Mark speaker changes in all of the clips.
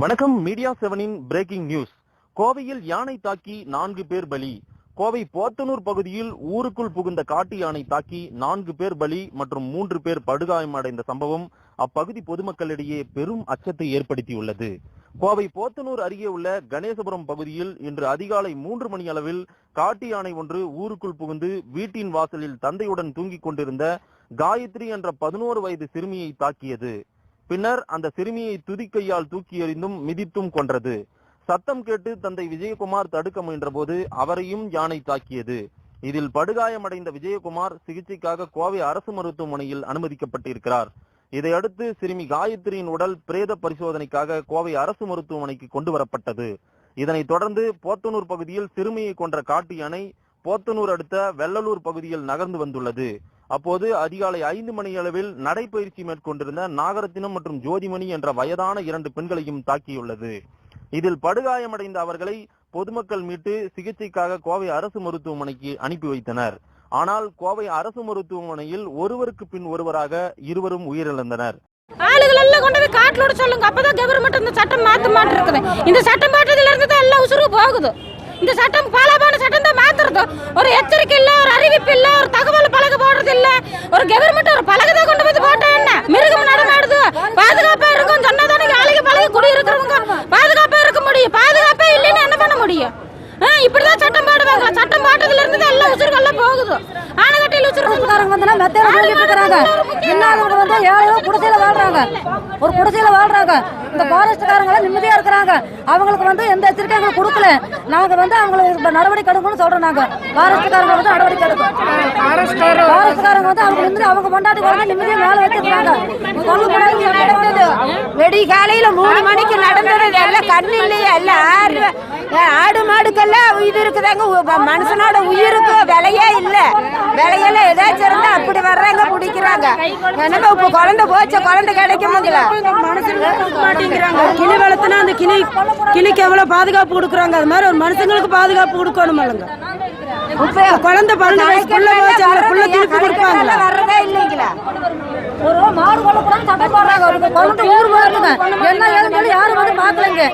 Speaker 1: வணக்கம் media செவனின் breaking news கோவையில் யானை தாக்கி நான்கு பேர் பலி. கோவை போத்தனூர் பகுதியில் ஊருக்குள் புகுந்த காட்டு யானை தாக்கி நான்கு பேர் பலி மற்றும் மூன்று பேர் படுகாயமடைந்த சம்பவம் அப்பகுதி பொதுமக்களிடையே பெரும் அச்சத்தை ஏற்படுத்தியுள்ளது. கோவை போத்தனூர் அருகே உள்ள கணேசபுரம் பகுதியில் இன்று அதிகாலை மூன்று மணி அளவில் காட்டு யானை ஒன்று ஊருக்குள் புகுந்து வீட்டின் வாசலில் தந்தையுடன் தூங்கிக் கொண்டிருந்த காயத்ரி என்ற பதினோரு வயது சிறுமியை தாக்கியது. பின்னர் அந்த சிறுமியை துதிக்கையால் தூக்கி எறிந்தும் மிதித்தும் கொன்றது. சத்தம் கேட்டு தந்தை விஜயகுமார் தடுக்க முயன்றபோது அவரையும் யானை தாக்கியது. இதில் படுகாயமடைந்த விஜயகுமார் சிகிச்சைக்காக கோவை அரசு மருத்துவமனையில் அனுமதிக்கப்பட்டிருக்கிறார். இதையடுத்து சிறுமி காயத்ரியின் உடல் பிரேத பரிசோதனைக்காக கோவை அரசு மருத்துவமனைக்கு கொண்டு வரப்பட்டது இதனைத் தொடர்ந்து போத்தனூர் பகுதியில் சிறுமியை கொன்ற காட்டு யானை போத்தனூர் அடுத்த வெள்ளலூர் பகுதியில் நகர்ந்து வந்துள்ளது. அப்போது அதிகாலை ஐந்து மணி அளவில் நடைபயிற்சி மேற்கொண்டிருந்த நாகரத்தினம் மற்றும் ஜோதிமணி என்ற வயதான இரண்டு பெண்களையும் தாக்கியுள்ளது. இதில் படுகாயமடைந்த அவர்களை பொதுமக்கள் மீட்டு சிகிச்சைக்காக கோவை அரசு மருத்துவமனைக்கு அனுப்பி வைத்தனர். ஆனால் கோவை அரசு மருத்துவமனையில் ஒருவருக்கு பின் ஒருவராக இருவரும் உயிரிழந்தனர்.
Speaker 2: ஆளுகள் எல்லாம் கொண்டு போய் காட்டிலோட சொல்லுங்க. அப்பதான் கவர்மெண்ட் இந்த சட்டம் மாத்த மாட்டு இருக்குது. இந்த சட்டம் மாற்றதுல இருந்து தான் எல்லாம் உசுறு போகுது. இந்த சட்டம் பாலாபான சட்டம் தான் மாத்துறது. ஒரு எச்சரிக்கை இல்ல ஒரு அறிவிப்பு இல்ல ஒரு தகவல் பழக ஒரு கவர்மெண்ட் ஒரு பலகை தான் கொண்டு வந்து போட்டா என்ன? மிருகம் நடமாடுது. பாதுகாப்பா இருக்கும் சொன்னதானே ஆளுங்க பழகி குடி இருக்கிறவங்க பாதுகாப்பா இருக்க முடியும். பாதுகாப்பா இல்லைன்னு என்ன பண்ண முடியும்? இப்படிதான் சட்டம் போடுவாங்க. சட்டம் போட்டதுல இருந்து தான் எல்லாம் உசுறுகள்லாம் போகுது. ஆனகட்டையில் உசுறு
Speaker 3: காரங்க வந்து மெத்தையில தூங்கிட்டு இருக்கிறாங்க. வந்து ஏழையோ குடிசையில வாழ்றாங்க. ஒரு குடிசையில வாழ்றாங்க. இந்த ஃபாரஸ்ட்காரங்க எல்லாம் நிம்மதியா இருக்கிறாங்க. அவங்களுக்கு வந்து எந்த எச்சரிக்கை எங்களுக்கு கொடுக்கல. நாங்க வந்து அவங்களுக்கு இப்ப நடவடிக்கை எடுக்கணும்னு சொல்றோம் நாங்க. ஃபாரஸ்ட்காரங்க வந்து நடவடிக்கை எடுக்கணும். ஃபாரஸ்ட்காரங்க வந்து அவங்க வந்து அவங்க கொண்டாட்டு நிம்மதியா மேல வச்சிருக்காங்க.
Speaker 4: வெடி காலையில மூணு மணிக்கு நடந்தது. எல்லாம் கண்ணு இல்லையா எல்லாம் ஆடு மாடுக்கெல்லாம் இது இருக்குதாங்க மனுஷனோட உயிருக்கு விலையே இல்ல. விலையெல்லாம் ஏதாச்சும் இருந்தா அப்படி வர்றாங்க பிடிக்கிறாங்க. என்னங்க இப்ப குழந்தை போச்ச குழந்தை கிடைக்க முடியல.
Speaker 5: கிளி வளர்த்துனா அந்த கிளி கிளிக்கு எவ்வளவு பாதுகாப்பு கொடுக்குறாங்க? அது மாதிரி ஒரு மனுஷங்களுக்கு பாதுகாப்பு கொடுக்கணும் இல்லைங்க. குழந்தை பன்னெண்டு வயசுக்குள்ள போச்சு அவங்களை புள்ள திருப்பி கொடுப்பாங்களா?
Speaker 4: வர்றதே இல்லைங்களா
Speaker 3: ஒரு மாடு கொல்லக்கூடாது சட்டம் போடுறாங்க. ஒரு குழந்தை ஊர் போயிருக்குங்க என்ன ஏதுன்னு சொல்லி யாரும் வந்து பார்க்கலங்க.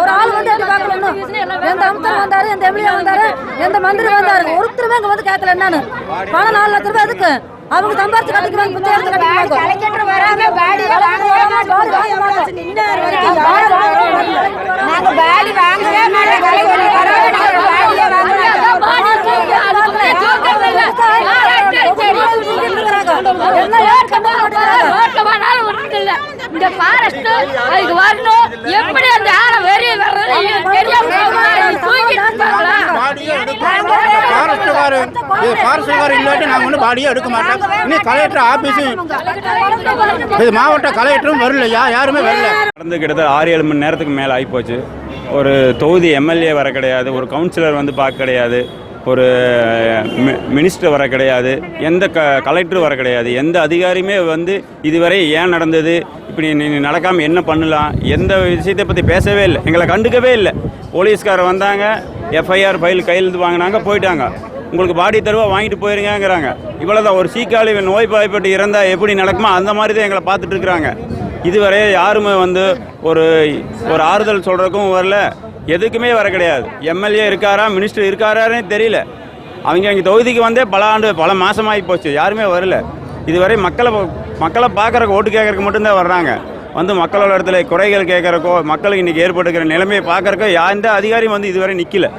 Speaker 3: ஒரு ஆள் வந்து எப்படி எந்த அமைச்சர் வந்தாரு? எந்த எம்எல்ஏ வந்தாரு? எந்த மந்திரி வந்தாரு? ஒருத்தருமே இங்க வந்து கேட்கல என்னன்னு. பணம் நாலு லட்ச ரூபாய் எதுக்கு? அவங்க சம்பாரிச்சு கட்டிக்கிறாங்க பிச்சை எடுத்து கட்டிக்கிறாங்க
Speaker 4: கலைஞர் வராங்க பாடியை நாங்க பாடி வாங்கவே மாட்டோம் கலைஞர் வராங்க நாங்க பாடியே வாங்க
Speaker 2: ரோட்ல போனாலும் விடுறது இல்ல இந்த ஃபாரஸ்ட் அதுக்கு வரணும் எப்படி அந்த ஆளை வெளியே வர்றது
Speaker 6: இல்லாட்டி நாங்கள் வந்து பாடியே எடுக்க மாட்டோம் இன்னும் கலெக்டர் ஆஃபீஸும் இது மாவட்ட கலெக்டரும் வரலையா யாருமே வரல
Speaker 7: நடந்து கிட்டத்தட்ட ஆறு ஏழு மணி நேரத்துக்கு மேலே ஆகிப்போச்சு ஒரு தொகுதி எம்எல்ஏ வர கிடையாது ஒரு கவுன்சிலர் வந்து பார்க்க கிடையாது. ஒரு மி- மினிஸ்டர் வர கிடையாது எந்த க கலெக்டர் வர கிடையாது எந்த அதிகாரியுமே வந்து இதுவரை ஏன் நடந்தது இப்படி நீங்கள் நடக்காமல் என்ன பண்ணலாம் எந்த விஷயத்தை பற்றி பேசவே இல்லை எங்களை கண்டுக்கவே இல்லை. போலீஸ்காரர் வந்தாங்க எஃப்ஐஆர் ஃபைல் கையெழுத்து வாங்கினாங்க போயிட்டாங்க. உங்களுக்கு பாடி தருவா வாங்கிட்டு போயிருங்கிறாங்க இவ்வளோதான் ஒரு சீக்காளி நோய்வாய்ப்பட்டு இறந்தால் எப்படி நடக்குமோ அந்த மாதிரி தான் எங்களை பார்த்துட்டு இருக்கிறாங்க. இதுவரை யாருமே வந்து ஒரு ஒரு ஆறுதல் சொல்கிறதுக்கும் வரல. எதுக்குமே வர கிடையாது. எம்எல்ஏ இருக்காரா மினிஸ்டர் இருக்காரானே தெரியல. அவங்க எங்கள் தொகுதிக்கு வந்தே பல ஆண்டு பல மாதமாகி போச்சு. யாருமே வரல. இதுவரை மக்களை மக்களை பார்க்குறக்கு ஓட்டு கேட்கறக்கு மட்டும்தான் வர்றாங்க. வந்து மக்களோட இடத்துல குறைகள் கேட்கறக்கோ மக்களுக்கு இன்றைக்கி ஏற்பட்டுக்கிற நிலைமையை பார்க்கறக்கோ எந்த அதிகாரியும் வந்து இதுவரை நிற்கல